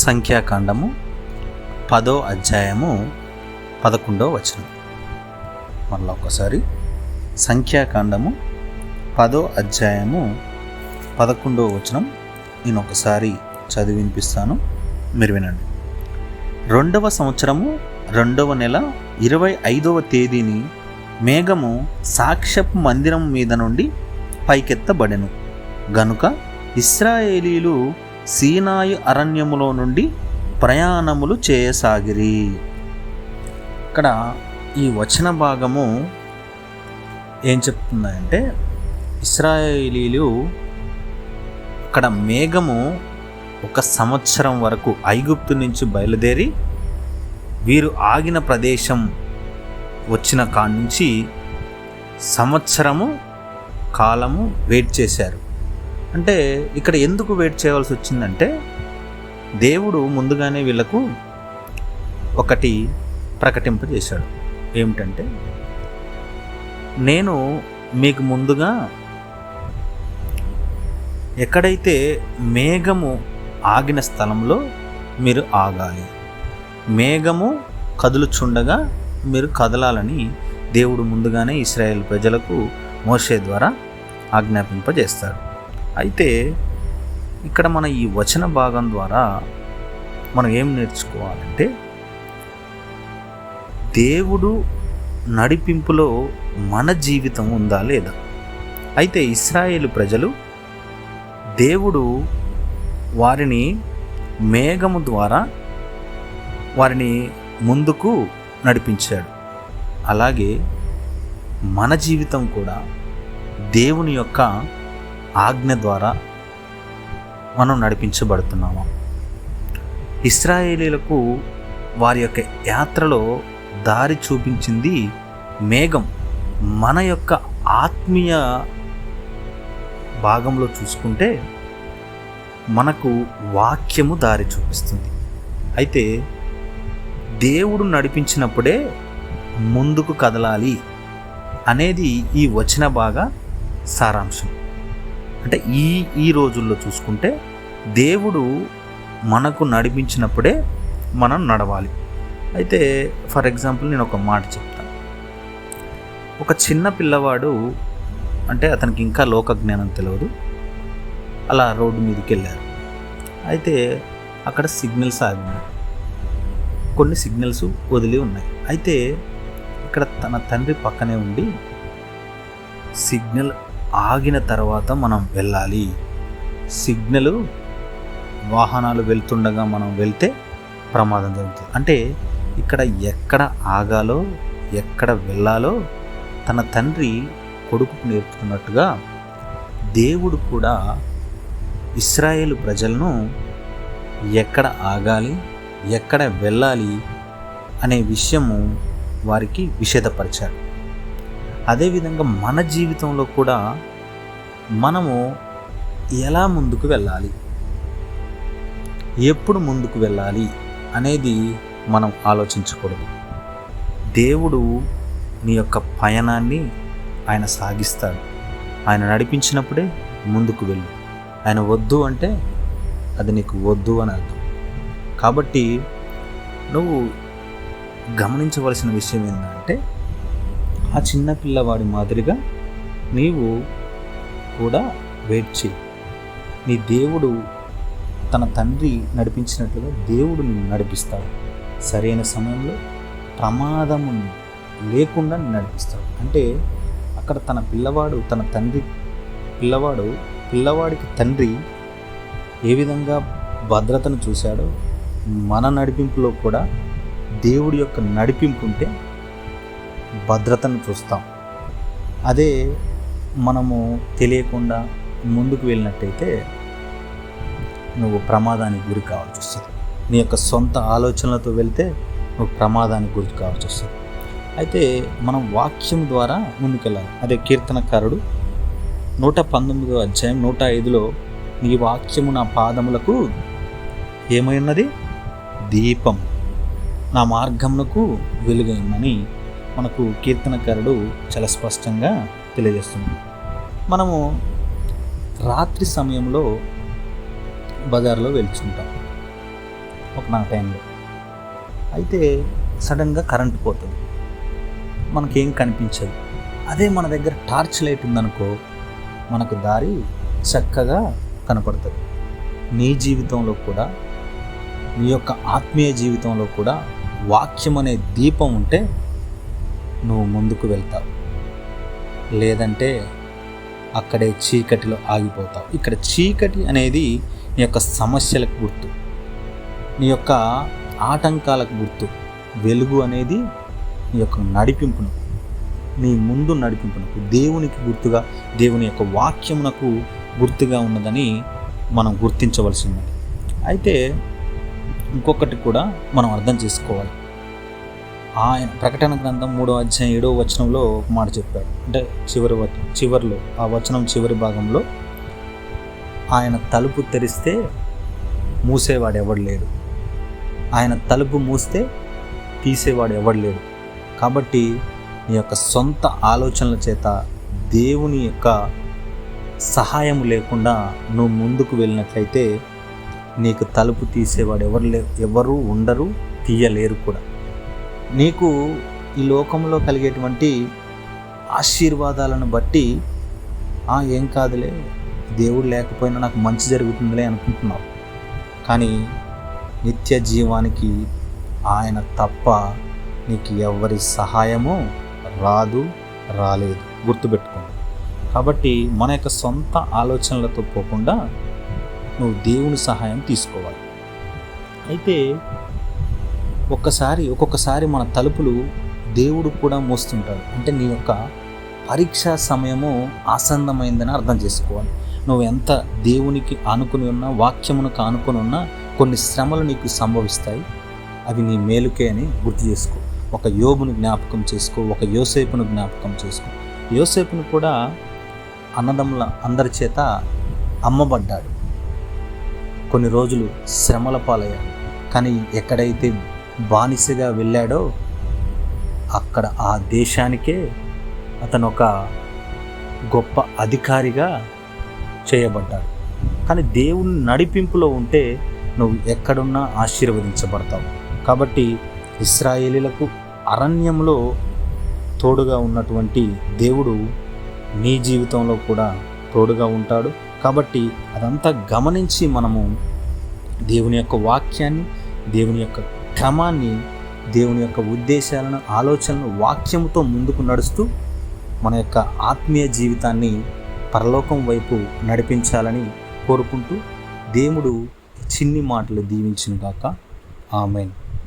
సంఖ్యాకాండము పదో అధ్యాయము పదకొండో వచనం. మళ్ళీ ఒకసారి సంఖ్యాకాండము పదో అధ్యాయము పదకొండో వచనం నేను ఒకసారి చదివి వినిపిస్తాను. మీరు వినండి. రెండవ సంవత్సరము రెండవ నెల ఇరవై ఐదవ తేదీని మేఘము సాక్ష్యపు మందిరం మీద నుండి పైకెత్తబడెను. గనుక ఇస్రాయేలీలు సీనాయి అరణ్యములో నుండి ప్రయాణములు చేయసాగిరి. ఇక్కడ ఈ వచన భాగము ఏం చెప్తుందంటే ఇస్రాయేలీలు అక్కడ మేఘము ఒక సంవత్సరం వరకు ఐగుప్తు నుంచి బయలుదేరి వీరు ఆగిన ప్రదేశం వచ్చిన కాడ నుంచి సంవత్సరము కాలము వెయిట్ చేశారు. అంటే ఇక్కడ ఎందుకు వెయిట్ చేయవలసి వచ్చిందంటే దేవుడు ముందుగానే వీళ్ళకు ఒకటి ప్రకటింపజేశాడు ఏమిటంటే నేను మీకు ముందుగా ఎక్కడైతే మేఘము ఆగిన స్థలంలో మీరు ఆగాలి మేఘము కదులుచుండగా మీరు కదలాలని దేవుడు ముందుగానే ఇస్రాయేల్ ప్రజలకు మోసే ద్వారా ఆజ్ఞాపింపజేస్తాడు అయితే ఇక్కడ మన ఈ వచన భాగం ద్వారా మనం ఏం నేర్చుకోవాలంటే దేవుడు నడిపింపులో మన జీవితం ఉందా లేదా? అయితే ఇస్రాయేల్ ప్రజలు దేవుడు వారిని మేఘము ద్వారా వారిని ముందుకు నడిపించాడు. అలాగే మన జీవితం కూడా దేవుని యొక్క ఆజ్ఞ ద్వారా మనం నడిపించబడుతున్నాము. ఇస్రాయేలీలకు వారి యొక్క యాత్రలో దారి చూపించింది మేఘం. మన యొక్క ఆత్మీయ భాగంలో చూసుకుంటే మనకు వాక్యము దారి చూపిస్తుంది. అయితే దేవుడు నడిపించినప్పుడే ముందుకు కదలాలి అనేది ఈ వచన బాగా సారాంశం. అంటే ఈ ఈ రోజుల్లో చూసుకుంటే దేవుడు మనకు నడిపించినప్పుడే మనం నడవాలి. అయితే ఫర్ ఎగ్జాంపుల్ నేను ఒక మాట చెప్తాను ఒక చిన్న పిల్లవాడు అంటే అతనికి ఇంకా లోక జ్ఞానం తెలియదు అలా రోడ్డు మీదకి వెళ్ళారు అయితే అక్కడ సిగ్నల్స్ ఆగినాయి కొన్ని సిగ్నల్స్ వదిలి ఉన్నాయి. అయితే ఇక్కడ తన తండ్రి పక్కనే ఉండి సిగ్నల్ ఆగిన తర్వాత మనం వెళ్ళాలి. సిగ్నల్ వాహనాలు వెళ్తుండగా మనం వెళ్తే ప్రమాదం జరుగుతుంది. అంటే ఇక్కడ ఎక్కడ ఆగాలో ఎక్కడ వెళ్ళాలో తన తండ్రి కొడుకుకు నేర్పుతున్నట్టుగా దేవుడు కూడా ఇస్రాయేల్ ప్రజలను ఎక్కడ ఆగాలి ఎక్కడ వెళ్ళాలి అనే విషయము వారికి విషేదపరిచాడు అదేవిధంగా మన జీవితంలో కూడా మనము ఎలా ముందుకు వెళ్ళాలి? ఎప్పుడు ముందుకు వెళ్ళాలి అనేది మనం ఆలోచించకూడదు. దేవుడు నీ యొక్క పయనాన్ని ఆయన సాగిస్తాడు. ఆయన నడిపించినప్పుడే ముందుకు వెళ్ళు. ఆయన వద్దు అంటే అది నీకు వద్దు అని అర్థం. కాబట్టి నువ్వు గమనించవలసిన విషయం ఏంటంటే ఆ చిన్న పిల్లవాడి మాదిరిగా నీవు కూడా వెయిట్ చేయి నీ దేవుడు తన తండ్రి నడిపించినట్లుగా దేవుడు నిన్ను నడిపిస్తాడు. సరైన సమయంలో ప్రమాదము లేకుండా నిన్ను నడిపిస్తాడు. అంటే అక్కడ తన పిల్లవాడు తన తండ్రి పిల్లవాడు పిల్లవాడికి తండ్రి ఏ విధంగా భద్రతను చూశాడో మన నడిపింపులో కూడా దేవుడి యొక్క నడిపింపు ఉంటే భద్రతను చూస్తాం. అదే మనము తెలియకుండా ముందుకు వెళ్ళినట్టయితే నువ్వు ప్రమాదానికి గురి కావాల్సి వస్తుంది. నీ యొక్క సొంత ఆలోచనలతో వెళ్తే నువ్వు ప్రమాదానికి గురి కావాల్సి వస్తుంది. అయితే మనం వాక్యం ద్వారా ముందుకెళ్ళాలి. అదే కీర్తనకారుడు నూట పంతొమ్మిదో అధ్యాయం నూట ఐదులో నీ వాక్యము నా పాదములకు ఏమై ఉన్నది? దీపం. నా మార్గమునకు వెలుగైందని మనకు కీర్తనకారుడు చాలా స్పష్టంగా తెలియజేస్తుంది. మనము రాత్రి సమయంలో బజార్లో వెళ్తుంటాం ఒక నా టైంలో. అయితే సడన్గా కరెంట్ పోతుంది. మనకేం కనిపించదు. అదే మన దగ్గర టార్చ్ లైట్ ఉందనుకో మనకు దారి చక్కగా కనపడుతుంది. నీ జీవితంలో కూడా నీ యొక్క ఆత్మీయ జీవితంలో కూడా వాక్యం అనే దీపం ఉంటే నువ్వు ముందుకు వెళ్తావు. లేదంటే అక్కడే చీకటిలో ఆగిపోతావు. ఇక్కడ చీకటి అనేది నీ యొక్క సమస్యలకు గుర్తు. నీ యొక్క ఆటంకాలకు గుర్తు. వెలుగు అనేది నీ యొక్క నడిపింపును నీ ముందు నడిపింపునకు దేవునికి గుర్తుగా దేవుని యొక్క వాక్యమునకు గుర్తుగా ఉన్నదని మనం గుర్తించవలసి ఉన్నది. అయితే ఇంకొకటి కూడా మనం అర్థం చేసుకోవాలి. ఆయన ప్రకటన గ్రంథం మూడో అధ్యాయం ఏడో వచనంలో ఒక మాట చెప్పాడు అంటే చివరి వచ- చివరిలో ఆ వచనం చివరి భాగంలో ఆయన తలుపు తెరిస్తే మూసేవాడు ఎవడు లేడు. ఆయన తలుపు మూస్తే తీసేవాడు ఎవడు లేడు. కాబట్టి నీ యొక్క సొంత ఆలోచనల చేత దేవుని యొక్క సహాయం లేకుండా నువ్వు ముందుకు వెళ్ళినట్లయితే నీకు తలుపు తీసేవాడు ఎవరు లే ఎవరు ఉండరు తీయలేరు కూడా. నీకు ఈ లోకంలో కలిగేటువంటి ఆశీర్వాదాలను బట్టి "ఆ, ఏం కాదులే దేవుడు లేకపోయినా నాకు మంచి జరుగుతుందిలే అనుకుంటున్నావు. కానీ నిత్య జీవానికి ఆయన తప్ప నీకు ఎవరి సహాయము రాదు రాలేదు. గుర్తుపెట్టుకోండి. కాబట్టి మన యొక్క సొంత ఆలోచనలతో పోకుండా నువ్వు దేవుని సహాయం తీసుకోవాలి. అయితే ఒక్కసారి ఒక్కొక్కసారి మన తలుపులు దేవుడు కూడా మోస్తుంటాడు. అంటే నీ యొక్క పరీక్షా సమయము ఆసన్నమైందని అర్థం చేసుకోవాలి. నువ్వు ఎంత దేవునికి ఆనుకుని ఉన్నా వాక్యమునకు ఆనుకుని ఉన్నా కొన్ని శ్రమలు నీకు సంభవిస్తాయి. అవి నీ మేలుకే అని గుర్తు చేసుకో. ఒక యోబును జ్ఞాపకం చేసుకో ఒక యోసేపును జ్ఞాపకం చేసుకో. యోసేపును కూడా అన్నదమ్ముల అందరి చేత అమ్మబడ్డాడు. కొన్ని రోజులు శ్రమల పాలయ్యాడు. కానీ ఎక్కడైతే బానిసగా వెళ్ళాడో అక్కడ ఆ దేశానికే అతను ఒక గొప్ప అధికారిగా చేయబడ్డాడు. కానీ దేవుని నడిపింపులో ఉంటే నువ్వు ఎక్కడున్నా ఆశీర్వదించబడతావు. కాబట్టి ఇస్రాయేలీలకు అరణ్యంలో తోడుగా ఉన్నటువంటి దేవుడు నీ జీవితంలో కూడా తోడుగా ఉంటాడు. కాబట్టి అదంతా గమనించి మనము దేవుని యొక్క వాక్యాన్ని దేవుని యొక్క క్రమాన్ని దేవుని యొక్క ఉద్దేశాలను ఆలోచనలను వాక్యముతో ముందుకు నడుస్తూ మన యొక్క ఆత్మీయ జీవితాన్ని పరలోకం వైపు నడిపించాలని కోరుకుంటూ దేవుడు చిన్ని మాటలు దీవించిన కాక ఆమెన్.